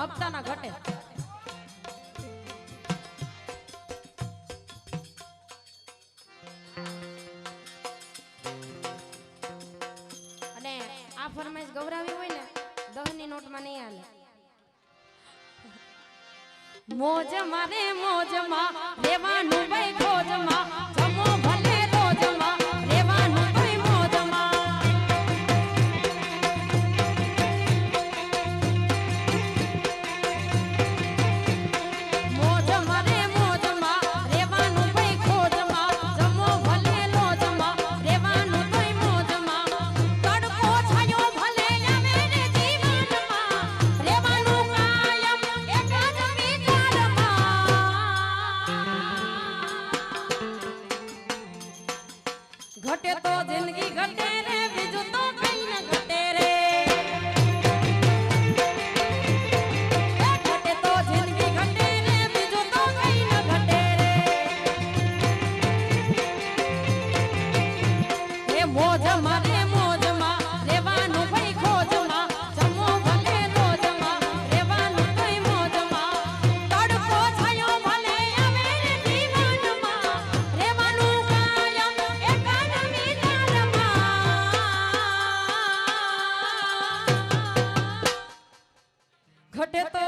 હપ્તા ના ઘટે. અને આ ફરમાઈશ ગૌરાવી હોય ને, દહની નોટમાં નહીં હાલે. મોજ મારે મોજમાં, લેવાનું ભાઈ ખોજમાં ઘટે તો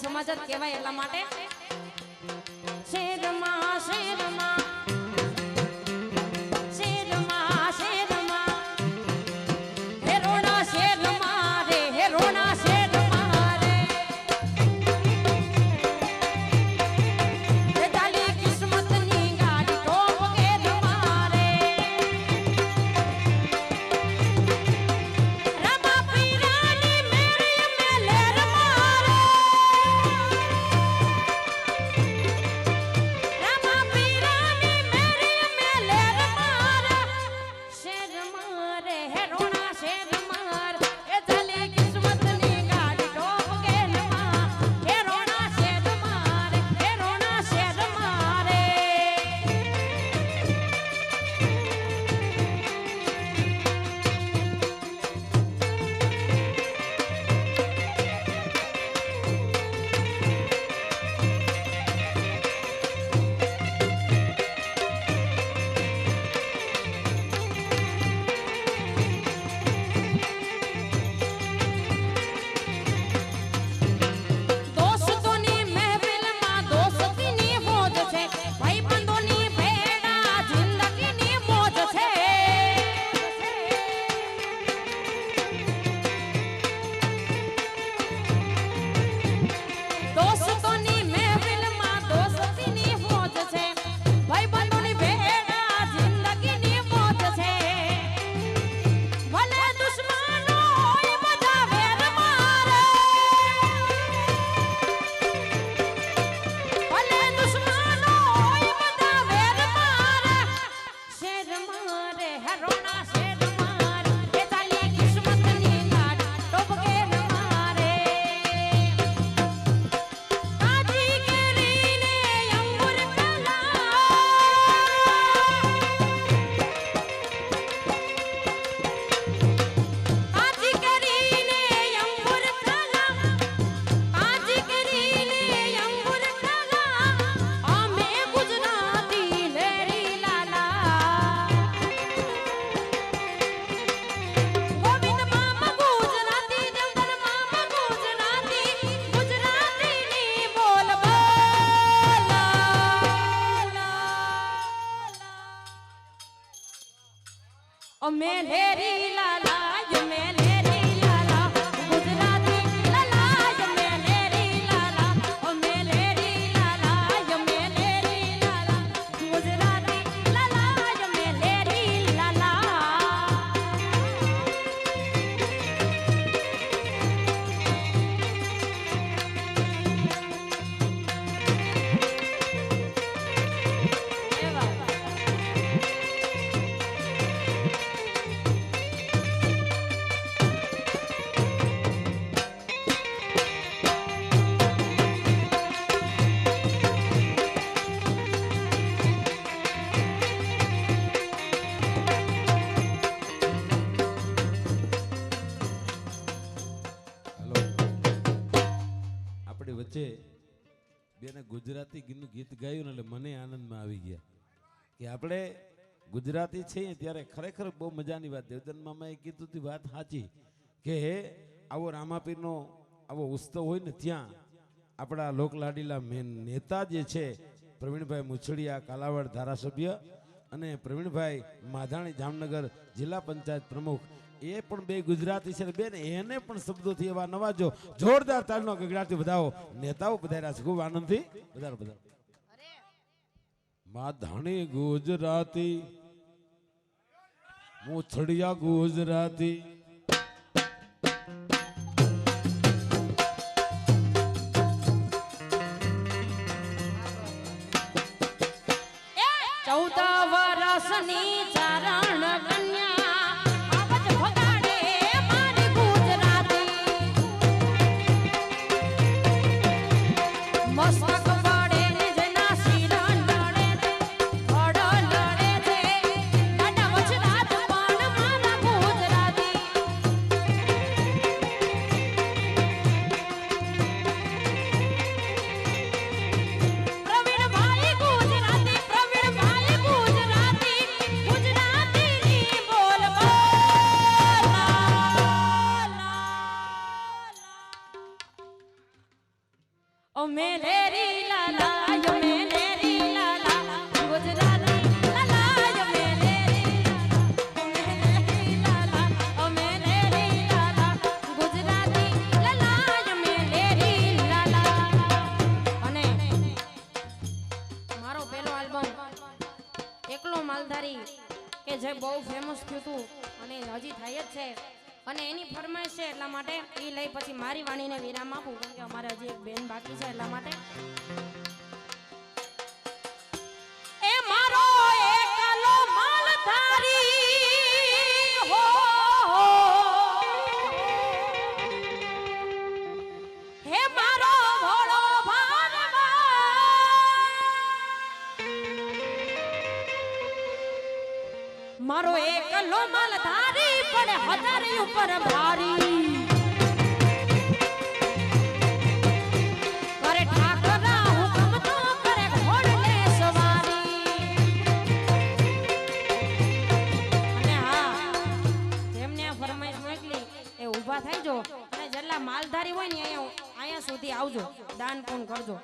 જ કહેવાય એટલા માટે ओ मेलेरी लाला ગાયું ને એટલે મને આનંદમાં આવી ગયા. કે આપણે ગુજરાતી છીએ ત્યારે ખરેખર બહુ મજાની વાત દેવદન મામાએ કીધું હતી વાત સાચી કે આવો રામાપીરનો આવો ઉત્સવ હોય ને ત્યાં આપણા લોકલાડીલા મેન નેતા જે છે, પ્રવીણભાઈ મુછડિયા, કાલાવાડ ધારાસભ્ય અને પ્રવીણભાઈ માધાણી જામનગર જિલ્લા પંચાયત પ્રમુખ, એ પણ બે ગુજરાતી છે બેન, એને પણ શબ્દોથી એવા નવાજો. જોરદાર તાલનો ગગડાથી વધાવો નેતાઓ પધાર્યા છે. ખૂબ આનંદથી વધારો વધારો માધાણી ગુજરાતી મુછડિયા ગુજરાતી. એકલો માલધારી કે જે બહુ ફેમસ થયું હતું અને હજી થાય જ છે. અને એની ફરમાઈશ છે એટલા માટે એ લઈ પછી મારી વાણીને વિરામ આપું, કેમ કે અમારે હજી એક બેન બાકી છે એટલા માટે. મારો એકલો માલધારી પડે હજારી ઉપર ભારી. ઊભા થઈ જો અને જેટલા માલધારી હોય ને અહીંયા અહીંયા સુધી આવજો. દાન પૂન કરજો.